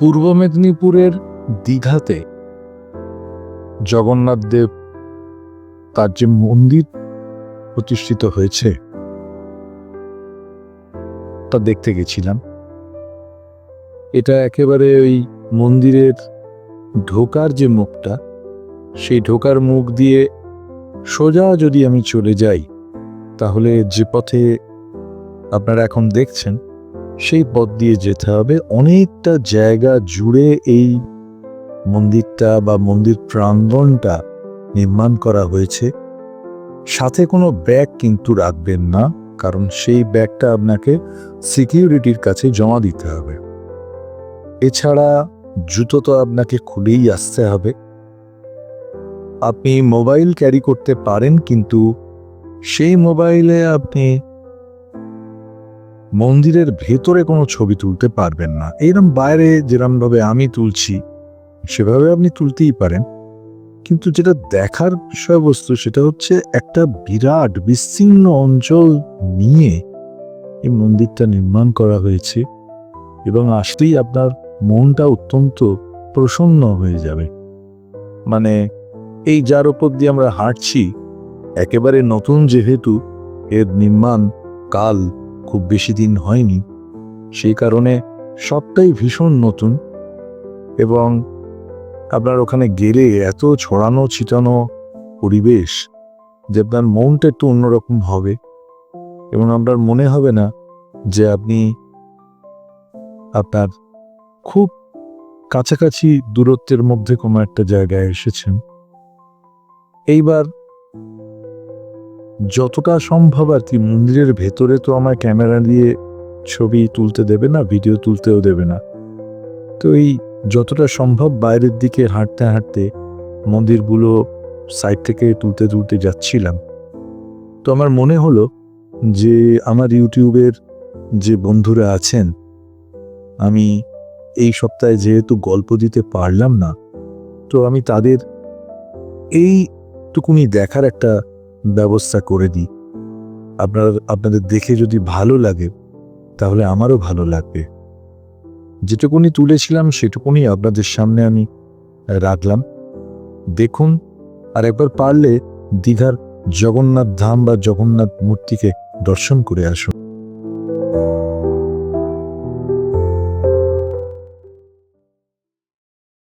পূর্ব মেদিনীপুরের দীঘাতে জগন্নাথ দেব তার যে মন্দির প্রতিষ্ঠিত হয়েছে, তা দেখতে গেছিলাম। এটা একেবারে ওই মন্দিরের ঢোকার যে মুখটা, সেই ঢোকার মুখ দিয়ে সোজা যদি আমি চলে যাই, তাহলে যে পথে আপনারা এখন দেখছেন সেই পথ দিয়ে যেতে হবে। অনেকটা জায়গা জুড়ে এই মন্দিরটা বা মন্দির প্রাঙ্গণটা নির্মাণ করা হয়েছে। সাথে কোনো ব্যাগ কিন্তু রাখবেন না, কারণ সেই ব্যাগটা আপনাকে সিকিউরিটির কাছে জমা দিতে হবে। এছাড়া জুতো তো আপনাকে খুলেই আসতে হবে। আপনি মোবাইল ক্যারি করতে পারেন, কিন্তু সেই মোবাইলে আপনি মন্দিরের ভেতরে কোনো ছবি তুলতে পারবেন না। এইরকম বাইরে যেরমভাবে আমি তুলছি, সেভাবে আপনি তুলতেই পারেন। কিন্তু যেটা দেখার বিষয়বস্তু সেটা হচ্ছে একটা বিরাট বিস্তীর্ণ অঞ্চল নিয়ে এই মন্দিরটা নির্মাণ করা হয়েছে এবং আসলেই আপনার মনটা অত্যন্ত প্রসন্ন হয়ে যাবে। মানে এই যার ওপর দিয়ে আমরা হাঁটছি, একেবারে নতুন যেহেতু এর নির্মাণ কাল খুব বেশি দিন হয়নি, সেই কারণে সবটাই ভীষণ নতুন এবং আপনার ওখানে গেলে এত ছড়ানো, ছিটানো পরিবেশ যে আপনার মনটা একটু অন্যরকম হবে এবং আপনার মনে হবে না যে আপনি আপনার খুব কাছাকাছি দূরত্বের মধ্যে কোনো একটা জায়গায় এসেছেন। এইবার যতটা সম্ভব আর কি, মন্দিরের ভেতরে তো আমার ক্যামেরা দিয়ে ছবি তুলতে দেবে না, ভিডিও তুলতেও দেবে না। তো এই যতটা সম্ভব বাইরের দিকে হাঁটতে হাঁটতে মন্দিরগুলো সাইড থেকে তুলতে তুলতে যাচ্ছিলাম। তো আমার মনে হলো যে আমার ইউটিউবের যে বন্ধুরা আছেন, আমি এই সপ্তাহে যেহেতু গল্প দিতে পারলাম না, তো আমি তাদের এইটুকুনি দেখার একটা ব্যবস্থা করে দিই। আপনার, আপনাদের দেখে যদি ভালো লাগে, তাহলে আমারও ভালো লাগবে। যেটুকুনি তুলেছিলাম, সেটুকুনি আপনাদের সামনে আমি রাখলাম। দেখুন, আর একবার পারলে দীঘার জগন্নাথ ধাম বা জগন্নাথ মূর্তিকে দর্শন করে আসুন।